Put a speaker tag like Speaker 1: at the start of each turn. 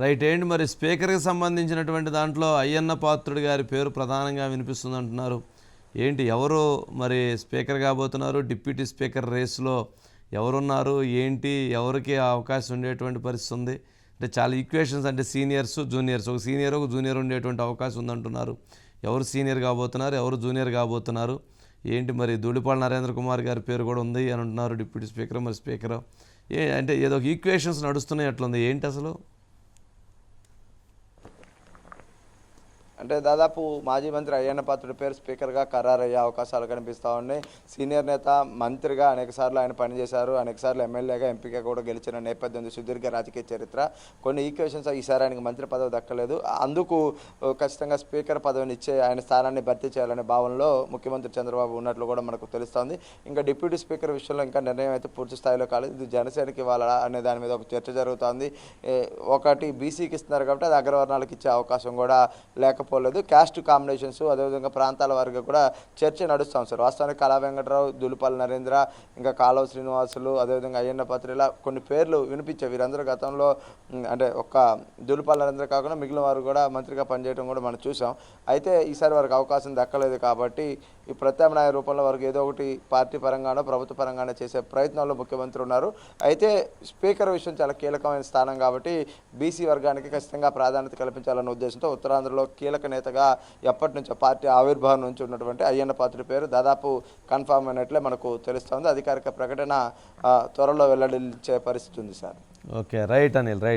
Speaker 1: Right ఏంటి మరి స్పీకర్కి సంబంధించినటువంటి దాంట్లో అయ్యన్న పాత్రుడి గారి పేరు ప్రధానంగా వినిపిస్తుంది అంటున్నారు. ఏంటి ఎవరు మరి స్పీకర్ కాబోతున్నారు? డిప్యూటీ స్పీకర్ రేస్లో ఎవరున్నారు? ఏంటి ఎవరికి ఆ అవకాశం ఉండేటువంటి పరిస్థితి ఉంది? అంటే చాలా ఈక్వేషన్స్ అంటే సీనియర్స్ జూనియర్స్ ఒక సీనియర్ ఒక జూనియర్ ఉండేటువంటి అవకాశం ఉందంటున్నారు. ఎవరు సీనియర్ కాబోతున్నారు? ఎవరు జూనియర్ కాబోతున్నారు? ఏంటి మరి ధూళిపాల నరేంద్ర కుమార్ గారి పేరు కూడా ఉంది అని అంటున్నారు డిప్యూటీ స్పీకర్. మరి స్పీకర్ ఏ అంటే ఏదో ఒక ఈక్వేషన్స్ నడుస్తున్నాయి అట్లుంది. ఏంటి అసలు?
Speaker 2: అంటే దాదాపు మాజీ మంత్రి అయ్యన్న పాత్రుడి పేరు స్పీకర్గా ఖరారయ్యే అవకాశాలు కనిపిస్తూ ఉన్నాయి. సీనియర్ నేత మంత్రిగా అనేకసార్లు ఆయన పనిచేశారు. అనేకసార్లు ఎమ్మెల్యేగా ఎంపీగా కూడా గెలిచిన నేపథ్యం సుదీర్ఘ రాజకీయ చరిత్ర. కొన్ని ఈక్వేషన్స్ ఈసారి ఆయనకు మంత్రి పదవి దక్కలేదు. అందుకు ఖచ్చితంగా స్పీకర్ పదవిని ఇచ్చే ఆయన స్థానాన్ని భర్తీ చేయాలనే భావనలో ముఖ్యమంత్రి చంద్రబాబు ఉన్నట్లు కూడా మనకు తెలుస్తోంది. ఇంకా డిప్యూటీ స్పీకర్ విషయంలో ఇంకా నిర్ణయం అయితే పూర్తి స్థాయిలో కాలేదు. ఇది జనసేనకి ఇవ్వాలా అనే దాని మీద ఒక చర్చ జరుగుతోంది. ఒకటి బీసీకి ఇస్తున్నారు కాబట్టి అది అగ్రవర్ణాలకు ఇచ్చే అవకాశం కూడా లేకపోతే లేకపోలేదు క్యాస్ట్ కాంబినేషన్స్ అదేవిధంగా ప్రాంతాల వారిగా కూడా చర్చ నడుస్తాం సార్. వాస్తవానికి కళా వెంకటరావు దులుపల్లి నరేంద్ర ఇంకా కాలువ శ్రీనివాసులు అదేవిధంగా అయ్యన్న పత్రి ఇలా కొన్ని పేర్లు వినిపించే వీరందరూ గతంలో అంటే ఒక్క దులుపల్లి నరేంద్ర కాకుండా మిగిలిన వారు కూడా మంత్రిగా పనిచేయడం కూడా మనం చూసాం. అయితే ఈసారి వారికి అవకాశం దక్కలేదు కాబట్టి ఈ ప్రత్యామ్నాయ రూపంలో వారికి ఏదో ఒకటి పార్టీ పరంగానో ప్రభుత్వ పరంగానో చేసే ప్రయత్నంలో ముఖ్యమంత్రి ఉన్నారు. అయితే స్పీకర్ విషయం చాలా కీలకమైన స్థానం కాబట్టి బీసీ వర్గానికి ఖచ్చితంగా ప్రాధాన్యత కల్పించాలన్న ఉద్దేశంతో ఉత్తరాంధ్రలో కీలక నేతగా ఎప్పటి నుంచో పార్టీ ఆవిర్భావం నుంచి ఉన్నటువంటి అయ్యన్న పాత్రుడి పేరు దాదాపు కన్ఫామ్ అయినట్లే మనకు తెలుస్తోంది అధికారిక ప్రకటన త్వరలో వెల్లడించే పరిస్థితి ఉంది sir.
Speaker 1: Okay right Anil right.